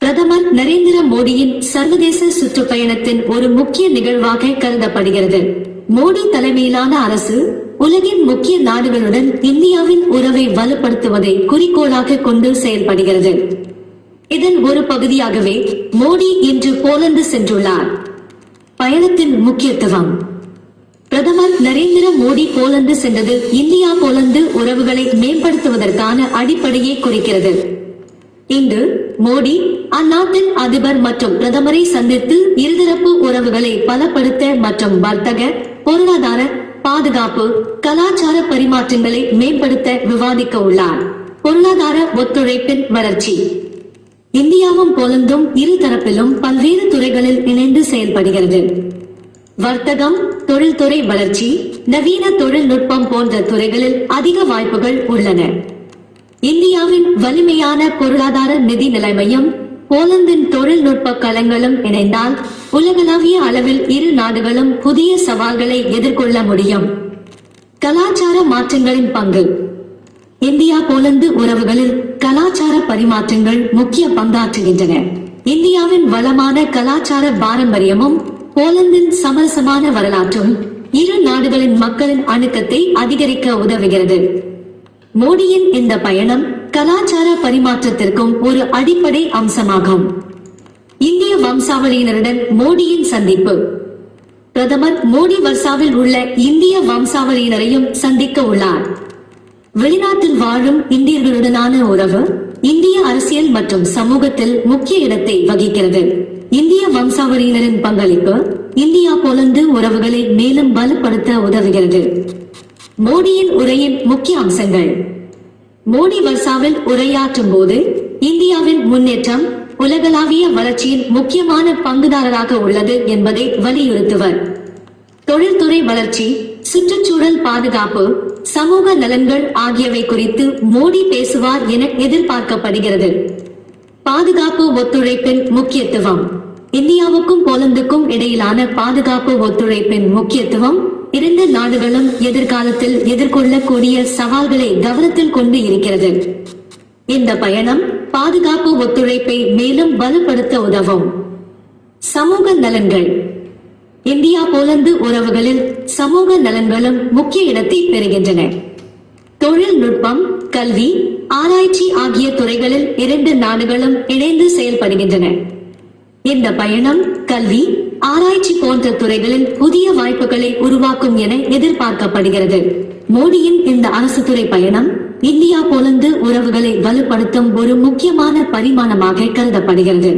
பிரதமர் நரேந்திர மோடியின் சர்வதேச சுற்றுப்பயணத்தின் ஒரு முக்கிய நிகழ்வாக கருதப்படுகிறது. மோடி தலைமையிலான அரசு உலகின் முக்கிய நாடுகளுடன் இந்தியாவின் உறவை வலுப்படுத்துவதை குறிக்கோளாக கொண்டு செயல்படுகிறது. இதன் ஒரு பகுதியாகவே மோடி இன்று போலந்து சென்றுள்ளார். பயணத்தின் முக்கியத்துவம். பிரதமர் நரேந்திர மோடி போலந்து சென்றது இந்தியா போலந்து உறவுகளை மேம்படுத்துவதற்கான அடிப்படையை குறிக்கிறது. இங்கு மோடி அந்நாட்டின் அதிபர் மற்றும் பிரதமரை சந்தித்து இருதரப்பு உறவுகளை பலப்படுத்த மற்றும் வர்த்தக பொருளாதார பாதுகாப்பு கலாச்சார பரிமாற்றங்களை மேம்படுத்த விவாதிக்க உள்ளார். பொருளாதார ஒத்துழைப்பின் வளர்ச்சி. இந்தியாவும் போலந்தும் இரு தரப்பிலும் பல்வேறு துறைகளில் இணைந்து செயல்படுகிறது. வர்த்தகம் தொழில்துறை வளர்ச்சி நவீன தொழில்நுட்பம் போன்ற துறைகளில் அதிக வாய்ப்புகள் உள்ளன. இந்தியாவின் வலிமையான பொருளாதார நிதி நிலைமையும் போலந்தின் தொழில்நுட்ப களங்களும் இணைந்தால் உலகளாவிய அளவில் இரு நாடுகளும் புதிய சவால்களை எதிர்கொள்ள முடியும். கலாச்சார மாற்றங்களின் பங்கு. இந்தியா போலந்து உறவுகளில் கலாச்சார பரிமாற்றங்கள் முக்கிய பங்காற்றுகின்றன. இந்தியாவின் வளமான கலாச்சார பாரம்பரியமும் போலந்தின் சமரசமான வரலாற்றும் இரு நாடுகளின் மக்களின் அணுக்கத்தை அதிகரிக்க உதவுகிறது. மோடியின் இந்த பயணம் கலாச்சார பரிமாற்றத்திற்கும் ஒரு அடிப்படை அம்சமாகும். இந்திய வம்சாவளியினருடன் மோடியின் சந்திப்பு. பிரதமர் மோடி வர்சாவில் உள்ள இந்திய வம்சாவளியினரையும் சந்திக்க உள்ளார். வெளிநாட்டில் வாழும் இந்தியர்களுடனான உறவு இந்திய அரசியல் மற்றும் சமூகத்தில் முக்கிய இடத்தை வகிக்கிறது. இந்திய வம்சாவளியினரின் பங்களிப்பு இந்தியா போலந்து உறவுகளை மேலும் வலுப்படுத்த உதவுகிறது. மோடியின் உரையின் முக்கிய அம்சங்கள். மோடி வர்சாவில் உரையாற்றும் போது இந்தியாவின் முன்னேற்றம் உலகளாவிய வளர்ச்சியின் முக்கியமான பங்குதாரராக உள்ளது என்பதை வலியுறுத்துவர். தொழில்துறை வளர்ச்சி சுற்றுச்சூழல் பாதுகாப்பு சமூக நலன்கள் ஆகியவை குறித்து மோடி பேசுவார் என எதிர்பார்க்கப்படுகிறது. பாதுகாப்பு ஒத்துழைப்பின் முக்கியத்துவம். இந்தியாவுக்கும் போலந்துக்கும் இடையிலான பாதுகாப்பு ஒத்துழைப்பின் முக்கியத்துவம் இரண்டு நாடுகளும் எதிர்காலத்தில் எதிர்கொள்ளக்கூடிய சவால்களை கவனத்தில் கொண்டு இருக்கிறது. இந்த பயணம் பாதுகாப்பு ஒத்துழைப்பை மேலும் வலுப்படுத்த உதவும். சமூக நலன்கள். இந்தியா போலந்து உறவுகளில் சமூக நலன்களும் முக்கிய இடத்தை பெறுகின்றன. தொழில்நுட்பம் கல்வி ஆராய்ச்சி ஆகிய துறைகளில் இரண்டு நாடுகளும் இணைந்து செயல்படுகின்றன. இந்த பயணம் கல்வி ஆராய்ச்சி போன்ற துறைகளில் புதிய வாய்ப்புகளை உருவாக்கும் என எதிர்பார்க்கப்படுகிறது. மோடியின் இந்த அரசு துறை பயணம் இந்தியா போலந்து உறவுகளை வலுப்படுத்தும் ஒரு முக்கியமான பரிமாணமாக கருதப்படுகிறது.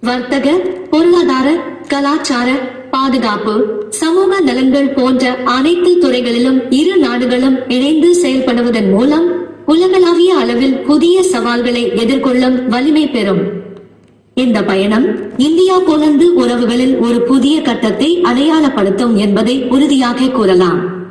வர்த்தக பொருளாதார கலாச்சார பாதுகாப்பு சமூக நலன்கள் போன்ற அனைத்து துறைகளிலும் இரு நாடுகளும் இணைந்து செயல்படுவதன் மூலம் உலகளாவிய அளவில் புதிய சவால்களை எதிர்கொள்ளும் வலிமை பெறும். இந்த பயணம் இந்தியா போலந்து உறவுகளில் ஒரு புதிய கட்டத்தை அடையாளப்படுத்தும் என்பதை உறுதியாக கூறலாம்.